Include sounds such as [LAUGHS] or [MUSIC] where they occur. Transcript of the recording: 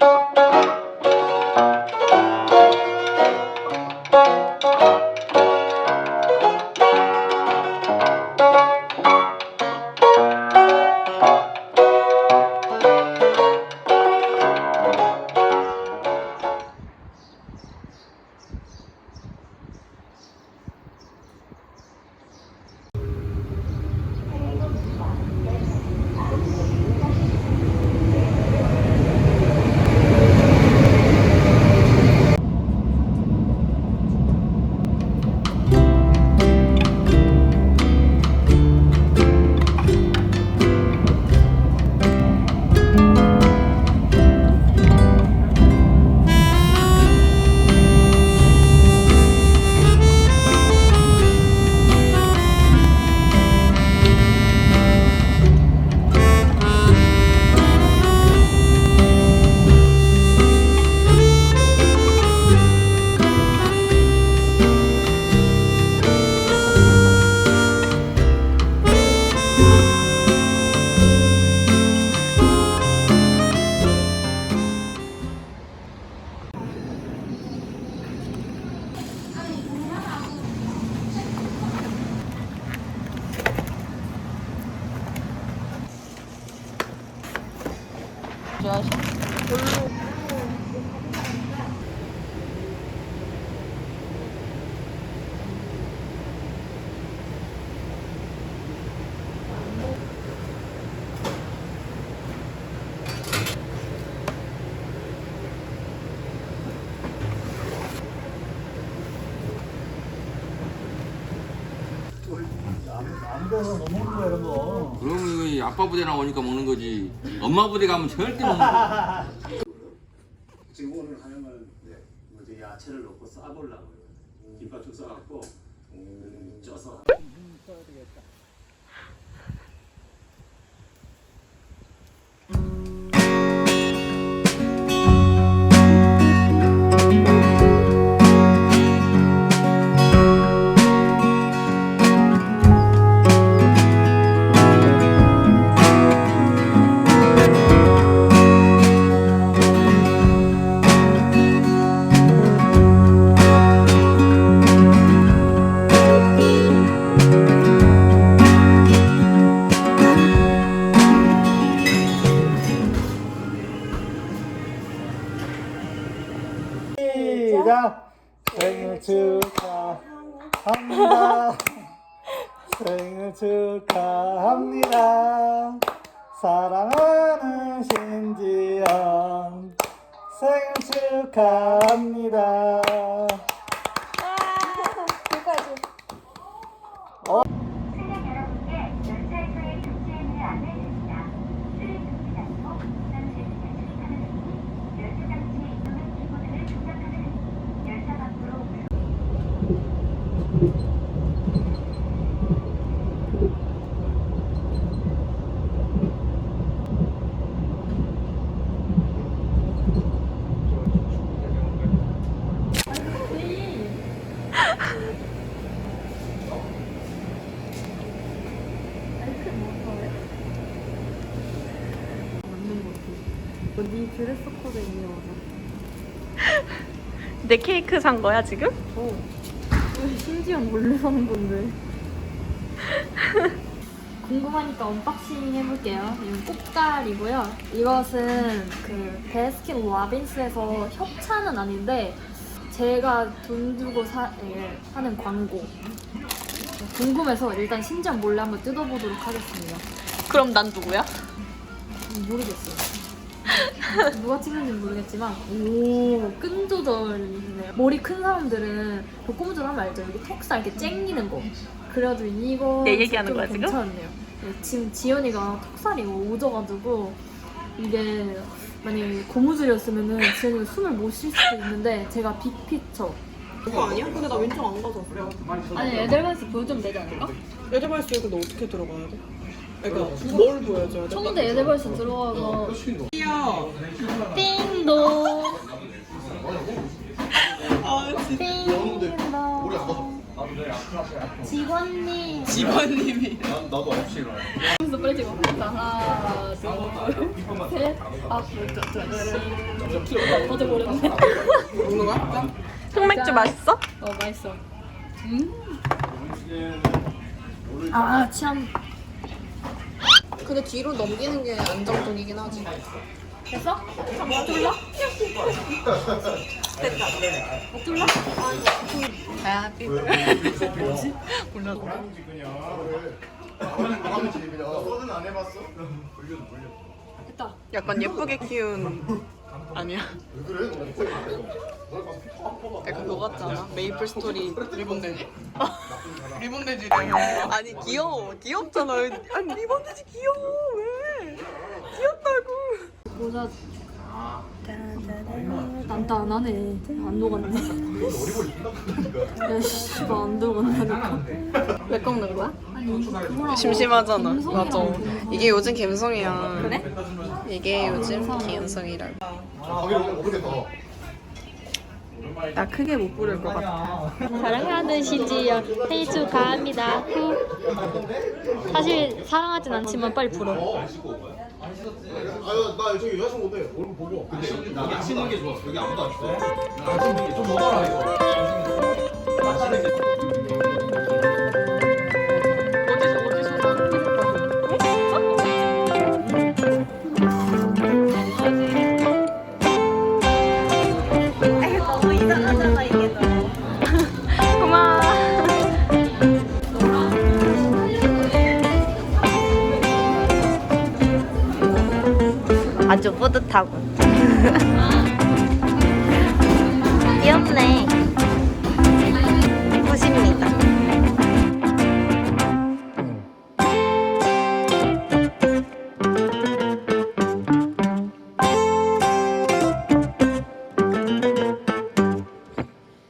Música siya. 아무데나 못 먹는 거야 이런 거. 그럼 이거 아빠 부대 나오니까 먹는 거지. 엄마 부대 가면 절대 못 먹어. [LAUGHS] 지금 오늘 하려면 뭐지 야채를 넣고 싸보려고요. 김밥죽 싸갖고 음, 쪄서. 시작. 축하합니다. 생일 축하합니다. 사랑하는 신지연 생일 축하합니다. 승객 여러분께 열차에서의 교체임을 안내해드립니다. 수리 금지 장소, 잠시 출입하는 등 열차 장치 또는 키보드를 조작하는 등 열차 밖으로 물 네 드레스 코드 입는 거죠. 내 케이크 산 거야 지금? 어. 왜 심지어 몰래 사는 건데. [LAUGHS] 궁금하니까 언박싱 해볼게요. 이건 꽃갈이고요. 이것은 그 베스킨 라빈스에서 협찬은 아닌데 제가 돈 주고 사, 예, 하는 광고. 궁금해서 일단 신장 몰래 한번 뜯어보도록 하겠습니다. 그럼 난 누구야? 모르겠어요. 누가 찍는지 는 모르겠지만 오 끈 조절이네요. 머리 큰 사람들은 그 고무줄 하면 알죠? 여기 턱살 이렇게 쨍기는 거. 그래도 이거 내 얘기하는 좀 거야, 지금? 괜찮네요. 네, 지금 지연이가 턱살이 오져가지고 이게 만약에 고무줄이었으면은 지연이가 숨을 못 쉴 수도 있는데 제가 빅피처 그거 아니야? 근데 나 왼쪽 안 가서 그래. 아니 에델바이스 보여주면 되지 않을까? 에드바이스 근데 어떻게 들어가야 돼? 그러니까 뭘 보여줘야 돼? 청대 에델바이스 들어가서 야, 띵동 아 진짜 띵동 직원님 집안님이. 나도 9시에 일어나. 연습 빨리 찍어. 자, 하나, 둘, 셋. 아, 저, 저, 저, 어제 모르는데. 먹는 거야? 흑맥주 맛있어? 어, 맛있어. 음. 아, 참. 근데 뒤로 넘기는 게 안정적이긴 하지. 됐어? 뭐 뚫려? 됐다. 뭐 뚫려? 해피 뭐지? 몰라. 됐다. 약간 예쁘게 키운 아니야. 약간 그거 같잖아. 메이플 스토리 리본 돼지? 리본 돼지 아니 귀여워. 귀엽잖아. 아니 리본 돼지 귀여워. 왜? 귀엽다고. 모자. 단단하네. 안 녹았네. 야, 씨발, 안 녹았다니까. 왜 꺾는 거야? 심심하잖아. 맞아. 이게 요즘 감성이야. 그래? 이게 요즘 감성. 감성이라고. 나 크게 못 부를 것 같아. 사랑하는 신지연 생일 축하합니다. 후. 사실 사랑하진 않지만 빨리 불어. 아유 나 저기 여자친구 온대 얼굴 보고 근데 나 맛있는 게 좋았어 여기 아무도 안 있어 맛있는 게좀 먹어라 이거 고마워. 아주 뿌듯하고. [LAUGHS] 귀엽네.